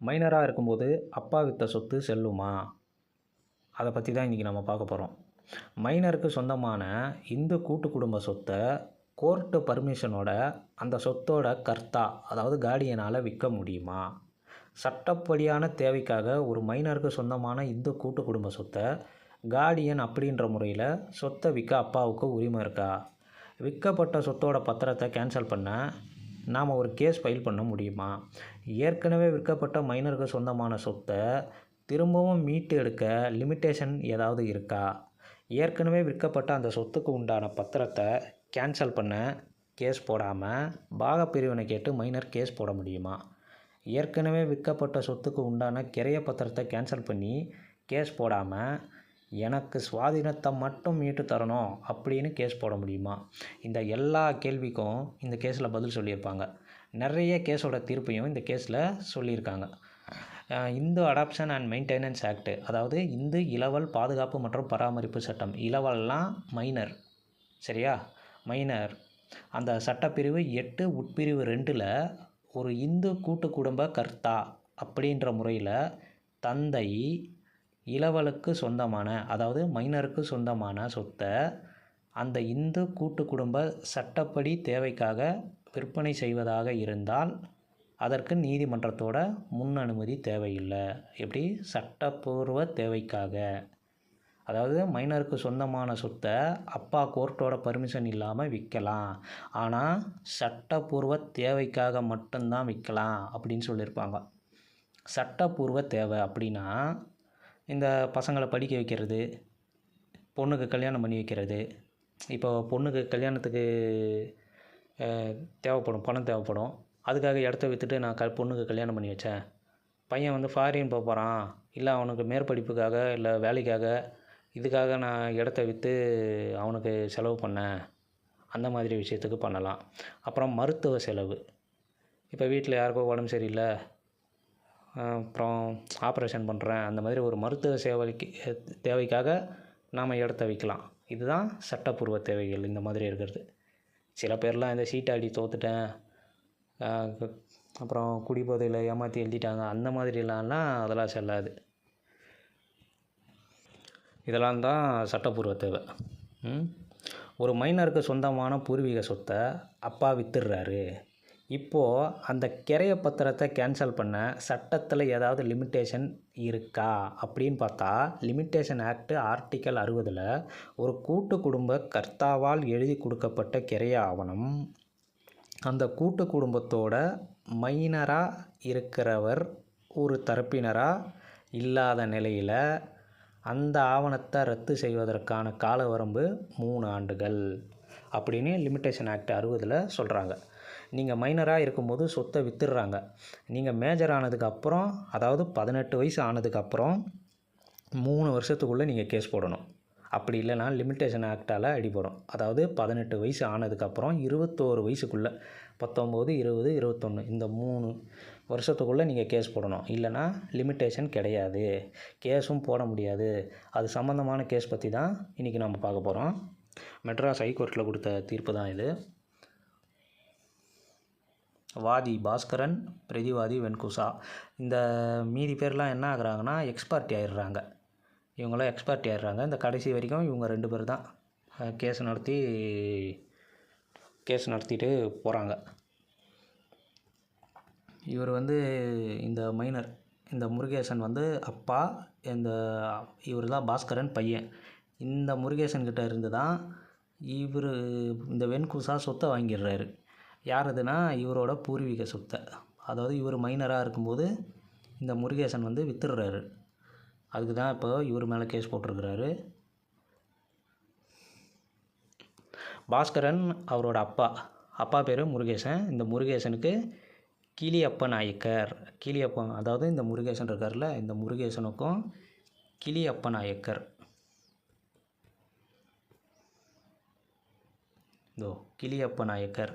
மைனராக இருக்கும்போது அப்பா வித்த சொத்து செல்லுமா? அதை பற்றி தான் இன்றைக்கி நம்ம பார்க்க போகிறோம் மைனருக்கு சொந்தமான இந்து கூட்டு குடும்ப சொத்தை கோர்ட்டு பர்மிஷனோட அந்த சொத்தோட கர்த்தா அதாவது கார்டியனால் விற்க முடியுமா? சட்டப்படியான தேவைக்காக ஒரு மைனருக்கு சொந்தமான இந்து கூட்டு குடும்ப சொத்தை கார்டியன் அப்படின்ற முறையில் சொத்தை விற்க அப்பாவுக்கு உரிமை இருக்கா? விற்கப்பட்ட சொத்தோட பத்திரத்தை கேன்சல் பண்ண நாம் ஒரு கேஸ் ஃபைல் பண்ண முடியுமா? ஏற்கனவே விற்கப்பட்ட மைனருக்கு சொந்தமான சொத்தை திரும்பவும் மீட்டு எடுக்க லிமிட்டேஷன் ஏதாவது இருக்கா? ஏற்கனவே விற்கப்பட்ட அந்த சொத்துக்கு உண்டான பத்திரத்தை கேன்சல் பண்ண கேஸ் போடாமல் பாகப்பிரிவினை கேட்டு மைனர் கேஸ் போட முடியுமா? ஏற்கனவே விற்கப்பட்ட சொத்துக்கு உண்டான கிரைய பத்திரத்தை கேன்சல் பண்ணி கேஸ் போடாமல் எனக்கு சுவாதீனத்தை மட்டும் மீட்டு தரணும் அப்படின்னு கேஸ் போட முடியுமா? இந்த எல்லா கேள்விக்கும் இந்த கேஸில் பதில் சொல்லியிருப்பாங்க. நிறைய கேஸோட தீர்ப்பையும் இந்த கேஸில் சொல்லியிருக்காங்க. Hindu adoption and maintenance act அதாவது இந்து இளவல் பாதுகாப்பு மற்றும் பராமரிப்பு சட்டம். இளவல்லாம் மைனர் சரியா? மைனர் அந்த சட்டப்பிரிவு எட்டு உட்பிரிவு ரெண்டில் ஒரு இந்து கூட்டு குடும்ப கர்த்தா அப்படின்ற முறையில் தந்தை இளவலுக்கு சொந்தமான அதாவது மைனருக்கு சொந்தமான சொத்தை அந்த இந்து கூட்டு குடும்ப சட்டப்படி தேவைக்காக விற்பனை செய்வதாக இருந்தால் அதற்கு நீதிமன்றத்தோட முன் அனுமதி தேவையில்லை. எப்படி? சட்டப்பூர்வ தேவைக்காக. அதாவது மைனருக்கு சொந்தமான சொத்தை அப்பா கோர்ட்டோட பர்மிஷன் இல்லாமல் விற்கலாம். ஆனால் சட்டப்பூர்வ தேவைக்காக மட்டும்தான் விற்கலாம் அப்படின்னு சொல்லியிருப்பாங்க. சட்டப்பூர்வ தேவை அப்படின்னா இந்த பசங்களை படிக்க வைக்கிறது பொண்ணுக்கு கல்யாணம் பண்ணி வைக்கிறது. இப்போ பொண்ணுக்கு கல்யாணத்துக்கு தேவைப்படும் பணம் தேவைப்படும். அதுக்காக இடத்த விற்றுட்டு நான் க பொண்ணுக்கு கல்யாணம் பண்ணி வச்சேன். பையன் வந்து ஃபாரின் போக போகிறான் இல்லை அவனுக்கு மேற்படிப்புக்காக இல்லை வேலைக்காக இதுக்காக நான் இடத்த விற்று அவனுக்கு செலவு பண்ணேன். அந்த மாதிரி விஷயத்துக்கு பண்ணலாம். அப்புறம் மருத்துவ செலவு. இப்போ வீட்டில் யாருக்கோ உடம்பு சரியில்லை. அப்புறம் ஆப்ரேஷன் பண்ணுறேன் அந்த மாதிரி ஒரு மருத்துவ சேவைக்கு தேவைக்காக நாம் இடத்த விற்கலாம் இதுதான் சட்டப்பூர்வ தேவைகள் இந்த மாதிரி இருக்கிறது. சில பேர்லாம் இந்த சீட்டாடி தோத்துட்டேன். அப்புறம் குடிபோதையில் ஏமாற்றி எழுதிட்டாங்க. அந்த மாதிரிலாம்லாம் அதெல்லாம் செல்லாது. இதெல்லாம் தான் சட்டப்பூர்வ தேவை. ஒரு மைனருக்கு சொந்தமான பூர்வீக சொத்தை அப்பா வித்துடுறாரு. இப்போது அந்த கிரைய பத்திரத்தை கேன்சல் பண்ண சட்டத்தில் ஏதாவது லிமிட்டேஷன் இருக்கா? அப்படின்னு பார்த்தா லிமிட்டேஷன் ஆக்ட் ஆர்டிக்கல் அறுபதில் ஒரு கூட்டு குடும்ப கர்த்தாவால் எழுதி கொடுக்கப்பட்ட கிரைய ஆவணம். அந்த கூட்டு குடும்பத்தோட மைனராக இருக்கிறவர் ஒரு தரப்பினராக இல்லாத நிலையில் அந்த ஆவணத்தை ரத்து செய்வதற்கான கால வரம்பு மூணு ஆண்டுகள் அப்படின்னு லிமிட்டேஷன் ஆக்ட் அறுபதில் சொல்கிறாங்க நீங்கள் மைனராக இருக்கும்போது சொத்தை வித்துடுறாங்க. நீங்கள் மேஜர் ஆனதுக்கு அப்புறம் அதாவது பதினெட்டு வயசு ஆனதுக்கு அப்புறம் மூணு வருஷத்துக்குள்ளே நீங்கள் கேஸ் போடணும். அப்படி இல்லைன்னா லிமிட்டேஷன் ஆக்டால் அடிபடும். அதாவது பதினெட்டு வயசு ஆனதுக்கப்புறம் இருபத்தோரு வயசுக்குள்ளே பத்தொம்போது இருபது இருபத்தொன்று இந்த மூணு வருஷத்துக்குள்ளே நீங்கள் கேஸ் போடணும். இல்லைன்னா லிமிட்டேஷன் கிடையாது. கேஸும் போட முடியாது. அது சம்மந்தமான கேஸ் பற்றி தான் இன்றைக்கி நம்ம பார்க்க போகிறோம் மெட்ராஸ் ஹைகோர்ட்டில் கொடுத்த தீர்ப்பு தான் இது. வாதி பாஸ்கரன் பிரதிவாதி வெண்குசா. இந்த மீதி பேர்லாம் என்ன ஆகுறாங்கன்னா எக்ஸ்பர்ட்டி ஆயிடுறாங்க. இவங்களாம் எக்ஸ்பர்ட்டி ஆயிடுறாங்க. இந்த கடைசி வரைக்கும் இவங்க ரெண்டு பேர் தான். கேஸ் நடத்தி கேஸ் நடத்திட்டு போகிறாங்க இவர் வந்து இந்த மைனர் இந்த முருகேசன் வந்து அப்பா இந்த இவர் தான் பாஸ்கரன் பையன். இந்த முருகேசன் கிட்ட இருந்து தான் இவர் இந்த வெண்குசா சொத்தை வாங்கிடுறாரு. யார் அதுனா இவரோட பூர்வீக சொத்தை. அதாவது இவர் மைனராக இருக்கும்போது இந்த முருகேசன் வந்து வித்துடுறாரு. அதுக்கு தான் இப்போ இவர் மேலே கேஸ் போட்டிருக்கிறாரு. பாஸ்கரன் அவரோட அப்பா. அப்பா பேர் முருகேசன். இந்த முருகேசனுக்கு கிளியப்ப நாயக்கர். கிளியப்பன் அதாவது இந்த முருகேசன் இருக்கார்ல இந்த முருகேசனுக்கும் கிளியப்ப நாயக்கர். இதோ கிளியப்ப நாயக்கர்.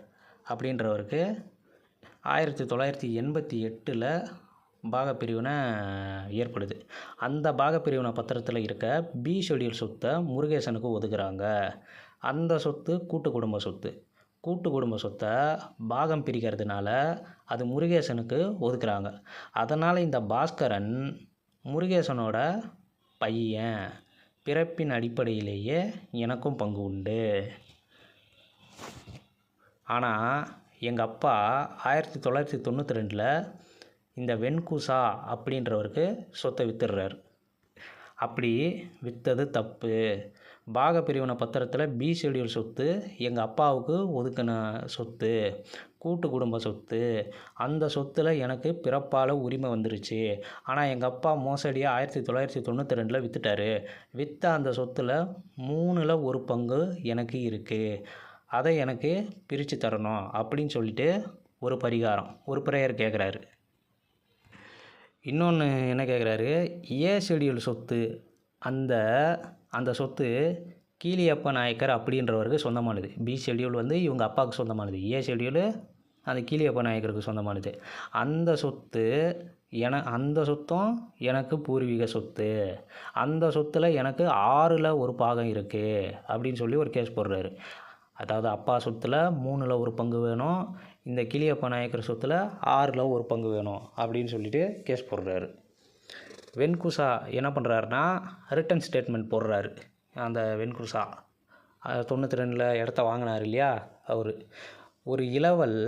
அப்படின்றவருக்கு ஆயிரத்தி தொள்ளாயிரத்தி எண்பத்தி எட்டில் பாகப்பிரிவினை ஏற்படுது. அந்த பாகப்பிரிவினை பத்திரத்தில் இருக்க பி ஷெடியூல் சொத்தை முருகேசனுக்கு ஒதுக்குறாங்க. அந்த சொத்து கூட்டு குடும்ப சொத்து. கூட்டு குடும்ப சொத்தை பாகம் பிரிக்கிறதுனால அது முருகேசனுக்கு ஒதுக்குறாங்க. அதனால் இந்த பாஸ்கரன் முருகேசனோட பையன். பிறப்பின் அடிப்படையிலேயே எனக்கும் பங்கு உண்டு. ஆனால் எங்கள் அப்பா ஆயிரத்தி தொள்ளாயிரத்தி தொண்ணூற்றி ரெண்டில் இந்த வெண்குசா அப்படின்றவருக்கு சொத்தை வித்துடுறாரு. அப்படி விற்றது தப்பு. பாக பிரிவினை பத்திரத்தில் பி ஷெடியூல் சொத்து எங்கள் அப்பாவுக்கு ஒதுக்கின சொத்து கூட்டு குடும்ப சொத்து அந்த சொத்தில் எனக்கு பிறப்பால் உரிமை வந்துருச்சு. ஆனால் எங்கள் அப்பா மோசடியாக ஆயிரத்தி தொள்ளாயிரத்தி தொண்ணூற்றி ரெண்டில் விற்றுட்டாரு விற்ற அந்த சொத்தில் மூணில் ஒரு பங்கு எனக்கு இருக்குது அதை எனக்கு பிரித்து தரணும் அப்படின்னு சொல்லிட்டு ஒரு பரிகாரம் ஒரு ப்ரேயர் கேட்குறாரு இன்னொன்று என்ன கேட்குறாரு ஏ ஷெடியூல் சொத்து அந்த அந்த சொத்து கீழியப்ப நாயக்கர் அப்படின்றவருக்கு சொந்தமானது. பி ஷெடியூல் வந்து இவங்க அப்பாவுக்கு சொந்தமானது. ஏ ஷெடியூலு அந்த கீழியப்ப நாயக்கருக்கு சொந்தமானது. அந்த சொத்து என அந்த சொத்தும் எனக்கு பூர்வீக சொத்து. அந்த சொத்தில் எனக்கு ஆறில் ஒரு பாகம் இருக்குது அப்படின்னு சொல்லி ஒரு கேஸ் போடுறாரு. அதாவது அப்பா சொத்தில் மூணில் ஒரு பங்கு வேணும் இந்த கிளியப்ப நாயக்கர் சொத்தில் ஆறில் ஒரு பங்கு வேணும் அப்படின்னு சொல்லிட்டு கேஸ் போடுறாரு. வெண்குசா என்ன பண்ணுறாருனா ரிட்டன் ஸ்டேட்மெண்ட் போடுறாரு. அந்த வெண்குசா தொண்ணூற்றி ரெண்டில் இடத்த வாங்கினார் இல்லையா? அவர். ஒரு இளவல்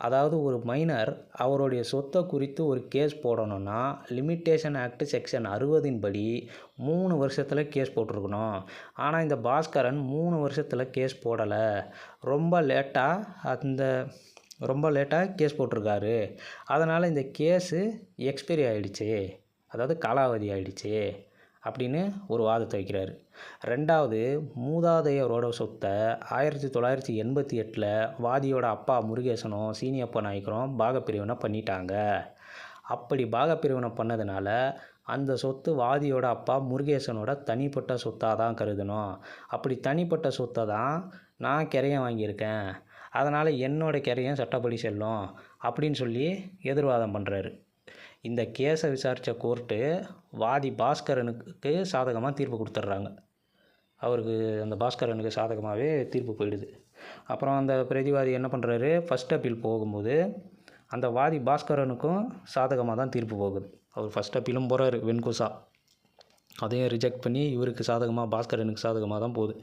அதாவது ஒரு மைனர் அவருடைய சொத்தை குறித்து ஒரு கேஸ் போடணும்னா லிமிட்டேஷன் ஆக்ட் செக்ஷன் அறுபதின் படி மூணு வருஷத்தில் கேஸ் போட்டிருக்கணும். ஆனால் இந்த பாஸ்கரன் மூணு வருஷத்தில் கேஸ் போடலை. ரொம்ப லேட்டாக அந்த ரொம்ப லேட்டாக கேஸ் போட்டிருக்காரு. அதனால் இந்த கேஸு எக்ஸ்பைரி ஆகிடுச்சி அதாவது காலாவதி ஆகிடுச்சி அப்படின்னு ஒரு வாதத்தை வைக்கிறாரு. ரெண்டாவது மூதாதையரோட சொத்தை ஆயிரத்தி தொள்ளாயிரத்தி எண்பத்தி எட்டில் வாதியோட அப்பா முருகேசனும் சீனியப்ப நாயக்கரும் பாகப்பிரிவினை பண்ணிட்டாங்க. அப்படி பாகப்பிரிவினை பண்ணதுனால அந்த சொத்து வாதியோட அப்பா முருகேசனோட தனிப்பட்ட சொத்தாக தான் கருதணும். அப்படி தனிப்பட்ட சொத்தை தான் நான் கிரையம் வாங்கியிருக்கேன். அதனால் என்னோடய கிரையம் சட்டப்படி செல்லும் அப்படின்னு சொல்லி எதிர்வாதம் பண்ணுறாரு இந்த கேஸை விசாரித்த கோர்ட்டு வாதி பாஸ்கரனுக்கு சாதகமாக தீர்ப்பு கொடுத்துட்றாங்க. அவருக்கு அந்த பாஸ்கரனுக்கு சாதகமாகவே தீர்ப்பு போயிடுது. அப்புறம் அந்த பிரதிவாதி என்ன பண்ணுறாரு ஃபஸ்ட் அப்பீல் போகும்போது அந்த வாதி பாஸ்கரனுக்கும் சாதகமாக தான் தீர்ப்பு போகுது. அவர் ஃபஸ்ட் அப்பீலும் போகிறாரு வெண்குசா. அதையும் ரிஜெக்ட் பண்ணி இவருக்கு சாதகமாக பாஸ்கரனுக்கு சாதகமாக தான் போகுது.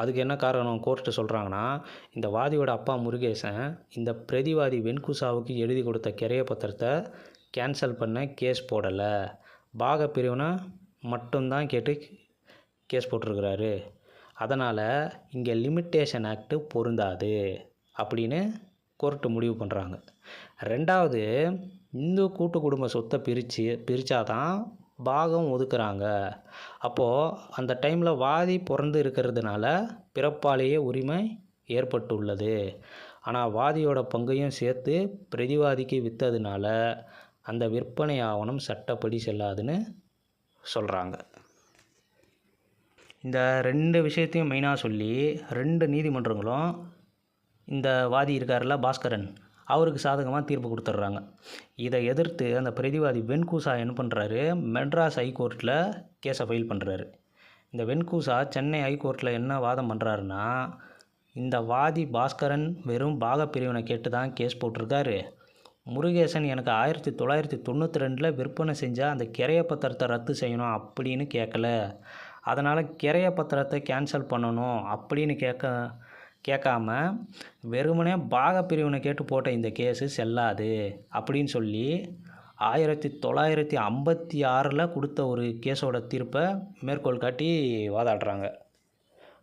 அதுக்கு என்ன காரணம்? கோர்ட்டு சொல்கிறாங்கன்னா இந்த வாதியோட அப்பா முருகேசன் இந்த பிரதிவாதி வெண்குசாவுக்கு எழுதி கொடுத்த கிரைய பத்திரத்தை கேன்சல் பண்ண கேஸ் போடலை. பாக பிரிவினை மட்டும்தான் கேட்டு கேஸ் போட்டிருக்கிறாரு. அதனால் இங்கே லிமிட்டேஷன் ஆக்டு பொருந்தாது அப்படின்னு கோர்ட்டு முடிவு பண்ணுறாங்க ரெண்டாவது இந்து கூட்டு குடும்ப சொத்தை பிரித்து பிரித்தாதான் பாகம் ஒதுக்குறாங்க. அப்போது அந்த டைமில் வாதி பிறந்து இருக்கிறதுனால பிறப்பாலேயே உரிமை ஏற்பட்டுள்ளது. ஆனால் வாதியோட பங்கையும் சேர்த்து பிரதிவாதிக்கு விற்றதுனால அந்த விற்பனை ஆவணம் சட்டப்படி செல்லாதுன்னு சொல்கிறாங்க இந்த ரெண்டு விஷயத்தையும் மெயினாக சொல்லி ரெண்டு நீதிமன்றங்களும் இந்த வாதி இருக்கார்ல பாஸ்கரன் அவருக்கு சாதகமாக தீர்ப்பு கொடுத்துட்றாங்க இதை எதிர்த்து அந்த பிரதிவாதி வெண்கூசா என்ன பண்ணுறாரு மெட்ராஸ் ஹைகோர்ட்டில் கேஸை ஃபைல் பண்ணுறாரு இந்த வெண்கூசா சென்னை ஹைகோர்ட்டில் என்ன வாதம் பண்ணுறாருன்னா இந்த வாதி பாஸ்கரன் வெறும் பாகப்பிரிவினை கேட்டு தான் கேஸ் போட்டிருக்காரு. முருகேசன் எனக்கு ஆயிரத்தி தொள்ளாயிரத்தி தொண்ணூற்றி ரெண்டில் விற்பனை செஞ்சால் அந்த கிரைய பத்திரத்தை ரத்து செய்யணும் அப்படின்னு கேட்கல. அதனால் கிரைய பத்திரத்தை கேன்சல் பண்ணணும் அப்படின்னு கேட்க கேட்காம வெறுமனே பாகப்பிரிவினை கேட்டு போட்ட இந்த கேஸு செல்லாது அப்படின்னு சொல்லி ஆயிரத்தி தொள்ளாயிரத்தி ஐம்பத்தி ஆறில் கொடுத்த ஒரு கேஸோட தீர்ப்பை மேற்கோள் காட்டி வாதாடுறாங்க.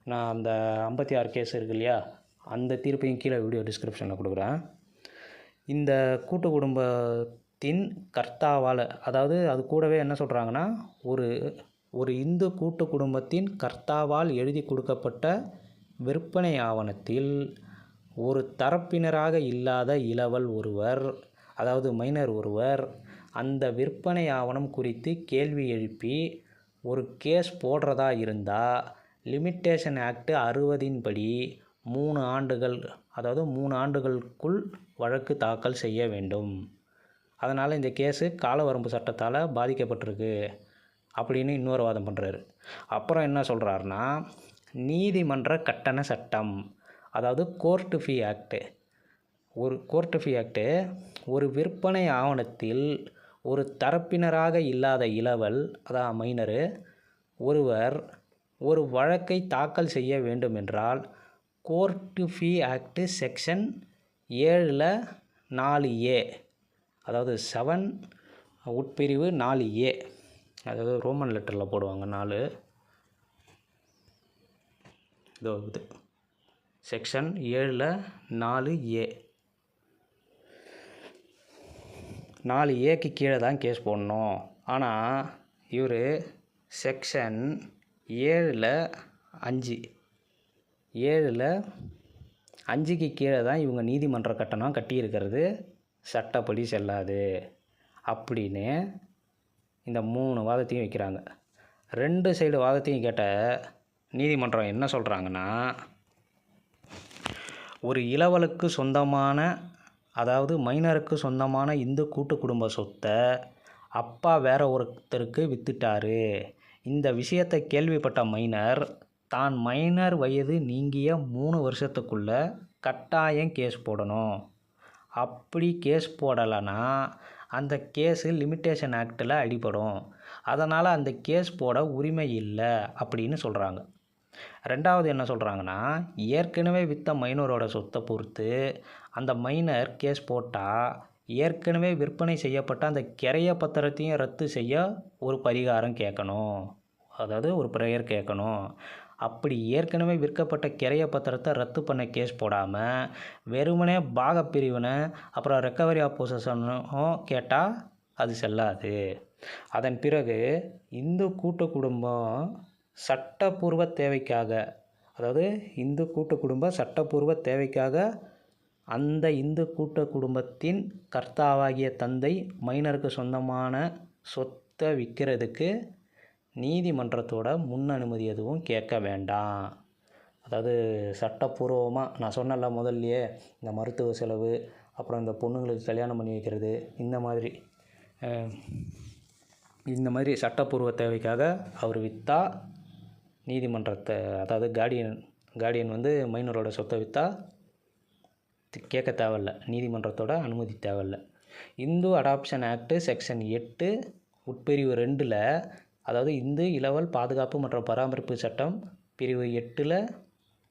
நான் அந்த ஐம்பத்தி ஆறு கேஸ் இருக்கு இல்லையா? அந்த தீர்ப்பையும் கீழே வீடியோ டிஸ்கிரிப்ஷனில் கொடுக்குறேன். இந்த கூட்டு குடும்பத்தின் கர்த்தாவால் அதாவது அது கூடவே என்ன சொல்கிறாங்கன்னா ஒரு ஒரு இந்து கூட்டு குடும்பத்தின் கர்த்தாவால் எழுதி கொடுக்கப்பட்ட விற்பனை ஆவணத்தில் ஒரு தரப்பினராக இல்லாத இளவல் ஒருவர் அதாவது மைனர் ஒருவர் அந்த விற்பனை ஆவணம் குறித்து கேள்வி எழுப்பி ஒரு கேஸ் போடுறதா இருந்தால் லிமிட்டேஷன் ஆக்ட் அறுபதின் படி மூணு ஆண்டுகள் அதாவது மூணு ஆண்டுகளுக்குள் வழக்கு தாக்கல் செய்ய வேண்டும். அதனால் இந்த கேஸு காலவரம்பு சட்டத்தால் பாதிக்கப்பட்டிருக்கு அப்படின்னு இன்னொரு வாதம் பண்ணுறாரு அப்புறம் என்ன சொல்கிறாருன்னா நீதிமன்ற கட்டண சட்டம் அதாவது கோர்ட்டு ஃபீ ஆக்ட்டு ஒரு கோர்ட்டு ஃபீ ஆக்ட்டு ஒரு விற்பனை ஆவணத்தில் ஒரு தரப்பினராக இல்லாத இளவல் அதாவது மைனரு ஒருவர் ஒரு வழக்கை தாக்கல் செய்ய வேண்டும் என்றால் கோர்ட்டு ஃபீ ஆக்டு செக்ஷன் ஏழில் நாலு ஏ. அதாவது செவன் உட்பிரிவு நாலு ஏ. அதாவது ரோமன் லெட்டரில் போடுவாங்க நாலு. இதோ இது. செக்ஷன் ஏழில் நாலு ஏ. நாலு ஏக்கு கீழே தான் கேஸ் போடணும். ஆனால் இவர் செக்ஷன் ஏழில் அஞ்சு. ஏழில் அஞ்சுக்கு கீழே தான் இவங்க நீதிமன்ற கட்டணம் கட்டியிருக்கிறது. சட்டப்படி செல்லாது. அப்படின்னு இந்த மூணு வாதத்தையும் வைக்கிறாங்க. ரெண்டு சைடு வாதத்தையும் கேட்ட நீதிமன்றம் என்ன சொல்கிறாங்கன்னா ஒரு இளவலுக்கு சொந்தமான அதாவது மைனருக்கு சொந்தமான இந்து கூட்டு குடும்ப சொத்தை அப்பா வேற ஒருத்தருக்கு வித்துட்டாரு. இந்த விஷயத்தை கேள்விப்பட்ட மைனர் தான் மைனர் வயது நீங்கிய மூணு வருஷத்துக்குள்ள கட்டாயம் கேஸ் போடணும். அப்படி கேஸ் போடலைன்னா அந்த கேஸு லிமிட்டேஷன் ஆக்டில் அடிபடும். அதனால் அந்த கேஸ் போட உரிமை இல்லை அப்படின்னு சொல்கிறாங்க ரெண்டாவது என்ன சொல்கிறாங்கன்னா ஏற்கனவே விற்ற மைனரோட சொத்தை பொறுத்து அந்த மைனர் கேஸ் போட்டால் ஏற்கனவே விற்பனை செய்யப்பட்ட அந்த கிரைய பத்திரத்தையும் ரத்து செய்ய ஒரு பரிகாரம் கேட்கணும். அதாவது ஒரு ப்ரேயர் கேட்கணும். அப்படி ஏற்கனவே விற்கப்பட்ட கிரைய பத்திரத்தை ரத்து பண்ண கேஸ் போடாமல் வெறுமனே பாகப்பிரிவினை அப்புறம் ரெக்கவரி ஆஃப் கேட்டால் அது செல்லாது. அதன் பிறகு இந்து கூட்டு குடும்பம் சட்டப்பூர்வ தேவைக்காக அதாவது இந்து கூட்டு குடும்ப சட்டப்பூர்வ தேவைக்காக அந்த இந்து கூட்ட குடும்பத்தின் கர்த்தாவாகிய தந்தை மைனருக்கு சொந்தமான சொத்தை விற்கிறதுக்கு நீதிமன்றத்தோட முன் அனுமதி எதுவும் கேட்க வேண்டாம். அதாவது சட்டப்பூர்வமாக நான் சொன்னல முதல்லையே இந்த மருத்துவ செலவு அப்புறம் இந்த பொண்ணுங்களுக்கு கல்யாணம் பண்ணி வைக்கிறது இந்த மாதிரி இந்த மாதிரி சட்டப்பூர்வ தேவைக்காக அவர் விற்றா நீதிமன்றத்தை அதாவது கார்டியன் கார்டியன் வந்து மைனரோட சொத்தை விற்றா கேட்க தேவையில்ல. நீதிமன்றத்தோட அனுமதி தேவையில்ல. இந்து அடாப்ஷன் ஆக்ட்டு செக்ஷன் எட்டு உட்பிரிவு ரெண்டில் அதாவது இந்து இளவல் பாதுகாப்பு மற்றும் பராமரிப்பு சட்டம் பிரிவு எட்டில்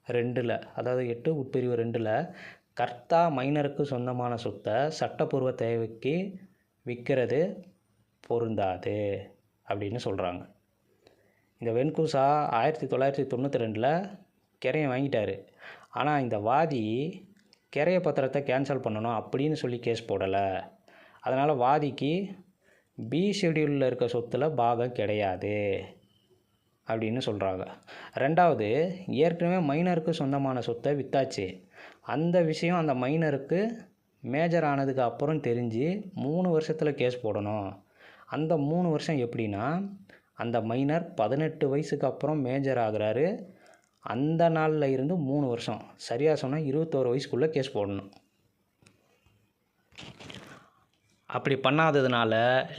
ரெண்டில் அதாவது எட்டு உட்பிரிவு ரெண்டில் கர்த்தா மைனருக்கு சொந்தமான சொத்தை சட்டப்பூர்வ தேவைக்கு விற்கிறது பொருந்தாது அப்படின்னு சொல்கிறாங்க இந்த வெண்குசா ஆயிரத்தி தொள்ளாயிரத்தி தொண்ணூற்றி ரெண்டில் கிரையை வாங்கிட்டார். ஆனால் இந்த வாதி கிரைய பத்திரத்தை கேன்சல் பண்ணணும் அப்படின்னு சொல்லி கேஸ் போடலை. அதனால் வாதிக்கு பி ஷெடியூலில் இருக்க சொத்தில் பாகம் கிடையாது அப்படின்னு சொல்கிறாங்க ரெண்டாவது ஏற்கனவே மைனருக்கு சொந்தமான சொத்தை வித்தாச்சு. அந்த விஷயம் அந்த மைனருக்கு மேஜர் ஆனதுக்கு அப்புறம் தெரிஞ்சு மூணு வருஷத்தில் கேஸ் போடணும். அந்த மூணு வருஷம் எப்படின்னா அந்த மைனர் பதினெட்டு வயசுக்கு அப்புறம் மேஜர் ஆகிறாரு. அந்த நாளில் இருந்து மூணு வருஷம். சரியாக சொன்னால் இருபத்தோரு வயசுக்குள்ளே கேஸ் போடணும். அப்படி பண்ணாததுனால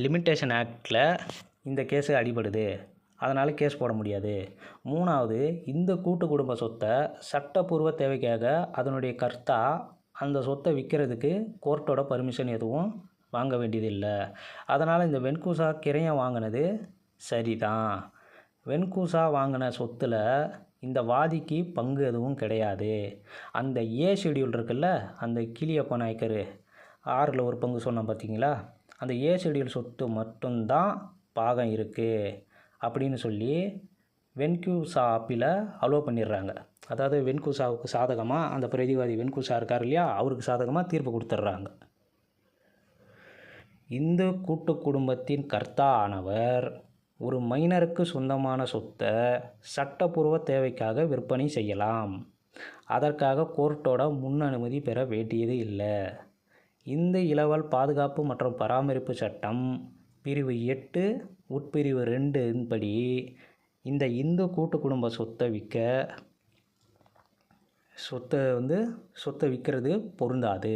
லிமிட்டேஷன் ஆக்டில் இந்த கேஸு அடிபடுது. அதனால் கேஸ் போட முடியாது. மூணாவது இந்த கூட்டு குடும்ப சொத்தை சட்டப்பூர்வ தேவைக்காக அதனுடைய கர்த்தா அந்த சொத்தை விற்கிறதுக்கு கோர்ட்டோட பர்மிஷன் எதுவும் வாங்க வேண்டியதில்லை. அதனால் இந்த வெண்கூசா கிரையம் வாங்கினது சரிதான். வெண்கூசா வாங்கின சொத்தில் இந்த வாதிக்கு பங்கு எதுவும் கிடையாது. அந்த ஏ ஷெடியூல் இருக்குல்ல அந்த கிளியப்ப நாயக்கர் ஆறில் ஒரு பங்கு சொன்னோம் பார்த்தீங்களா? அந்த ஏ செடியில் சொத்து மட்டும்தான் பாகம் இருக்குது அப்படின்னு சொல்லி வென்கூசா ஆப்பில் அலோவ் பண்ணிடுறாங்க. அதாவது வென்கூசாவுக்கு சாதகமாக அந்த பிரதிவாதி வென்கூசா இருக்கார் இல்லையா அவருக்கு சாதகமாக தீர்ப்பு கொடுத்துட்றாங்க. இந்து கூட்டு குடும்பத்தின் கர்த்தா ஆனவர் ஒரு மைனருக்கு சொந்தமான சொத்தை சட்டப்பூர்வ தேவைக்காக விற்பனை செய்யலாம். அதற்காக கோர்ட்டோட முன் அனுமதி பெற வேண்டியது இல்லை. இந்த இளவல் பாதுகாப்பு மற்றும் பராமரிப்பு சட்டம் பிரிவு எட்டு உட்பிரிவு ரெண்டின் படி இந்த இந்து கூட்டு குடும்ப சொத்தை விற்க சொத்தை வந்து சொத்தை விற்கிறது பொருந்தாது.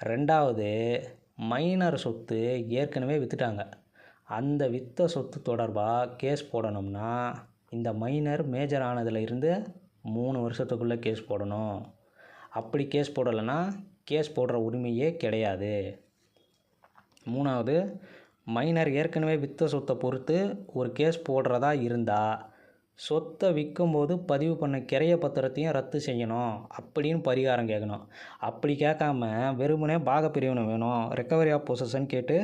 ரெண்டாவது மைனர் சொத்து ஏற்கனவே விற்றுட்டாங்க அந்த வித்த சொத்து தொடர்பாக கேஸ் போடணும்னா இந்த மைனர் மேஜர் ஆனதுல இருந்து மூணு வருஷத்துக்குள்ளே கேஸ் போடணும். அப்படி கேஸ் போடலைன்னா கேஸ் போடுற உரிமையே கிடையாது. மூணாவது மைனர் ஏற்கனவே விற்ற சொத்தை பொறுத்து ஒரு கேஸ் போடுறதா இருந்தால் சொத்தை விற்கும்போது பதிவு பண்ண கிரைய பத்திரத்தையும் ரத்து செய்யணும் அப்படின்னு பரிகாரம் கேட்கணும். அப்படி கேட்காம வெறுமனே பாகப்பிரிவினை வேணும். ரெக்கவரி ஆஃப் பொசஷன் கேட்டு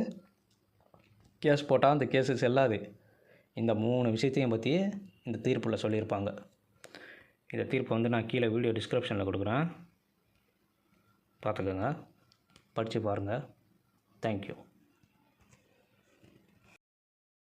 கேஸ் போட்டால் அந்த கேஸு செல்லாது. இந்த மூணு விஷயத்தையும் பற்றி இந்த தீர்ப்பில் சொல்லியிருப்பாங்க. இந்த தீர்ப்பு வந்து நான் கீழே வீடியோ டிஸ்கிரிப்ஷனில் கொடுக்குறேன். பார்த்துக்கோங்க. படித்து பாருங்கள் தேங்க்யூ